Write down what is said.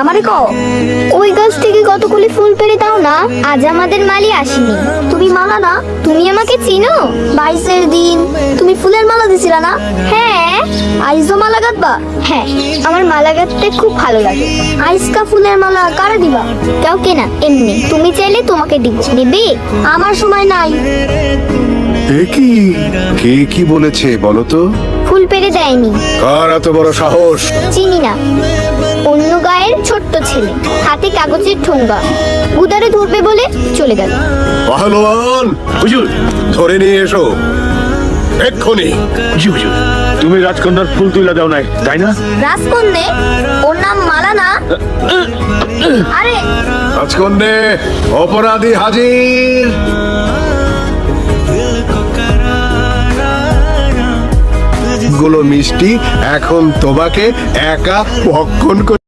আমারে কও ওই গাছ থেকে কতগুলি ফুল পেড়ে দাও না আজ আমাদের মালি আসেনি। তুমি মালা না তুমি আমাকে চিনো? বাইশের দিন তুমি ফুলের মালা দিছিলা না? হ্যাঁ আইজও মালা গাঁথবা? হ্যাঁ আমার মালা গাঁথতে খুব ভালো লাগে। আইসকা ফুলের মালা কারে দিবা? কাউকে না এমনি। তুমি চাইলে তোমাকে দিব। নেবে আমার সময় নাই। কি? কে কি বলেছে বলো তো? ফুল পেড়ে দেয়নি। কার এত বড় সাহস? চিনি না। অন্য গায়ের ছোট্ট ছেলে। হাতে কাগজের ঠোঙ্গা। উদারে ধরবে বলে চলে গেল। পাহলোয়ান হুজুর ধরে নিয়ে এসো। এক্ষুনি। জি হুজুর। তুমি রাজকন্যার ফুল তুলে দাও নাই তাই না? রাজকন্যে? ওর নাম মালা না আরে রাজকন্যে অপরাধী হাজির। গুলো মিষ্টি এখন তোমাকে একা ভক্ষণ করে